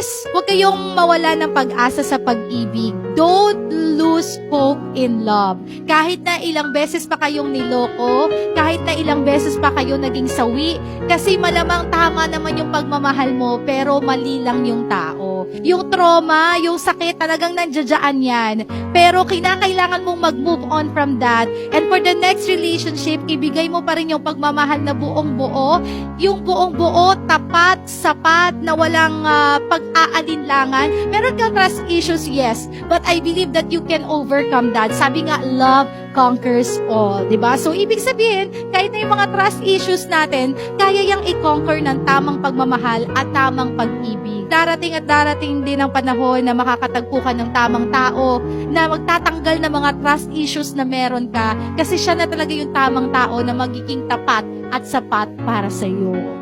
Please, huwag kayong mawala ng pag-asa sa pag-ibig. Don't hope in love. Kahit na ilang beses pa kayong niloko, kahit na ilang beses pa kayo naging sawi, kasi malamang tama naman yung pagmamahal mo, pero mali lang yung tao. Yung trauma, yung sakit, talagang nandiyadyaan yan. Pero kinakailangan mong mag-move on from that. And for the next relationship, ibigay mo pa rin yung pagmamahal na buong buo. Yung buong buo, tapat, sapat, na walang ah, pag-aalinlangan. Meron kang trust issues, yes. But I believe that you can overcome that. Sabi nga, love conquers all. ba? So, ibig sabihin, kahit na yung mga trust issues natin, kaya yang i-conquer ng tamang pagmamahal at tamang pag-ibig. Darating at darating din ang panahon na makakatagpo ka ng tamang tao na magtatanggal ng mga trust issues na meron ka kasi siya na talaga yung tamang tao na magiging tapat at sapat para sa iyo.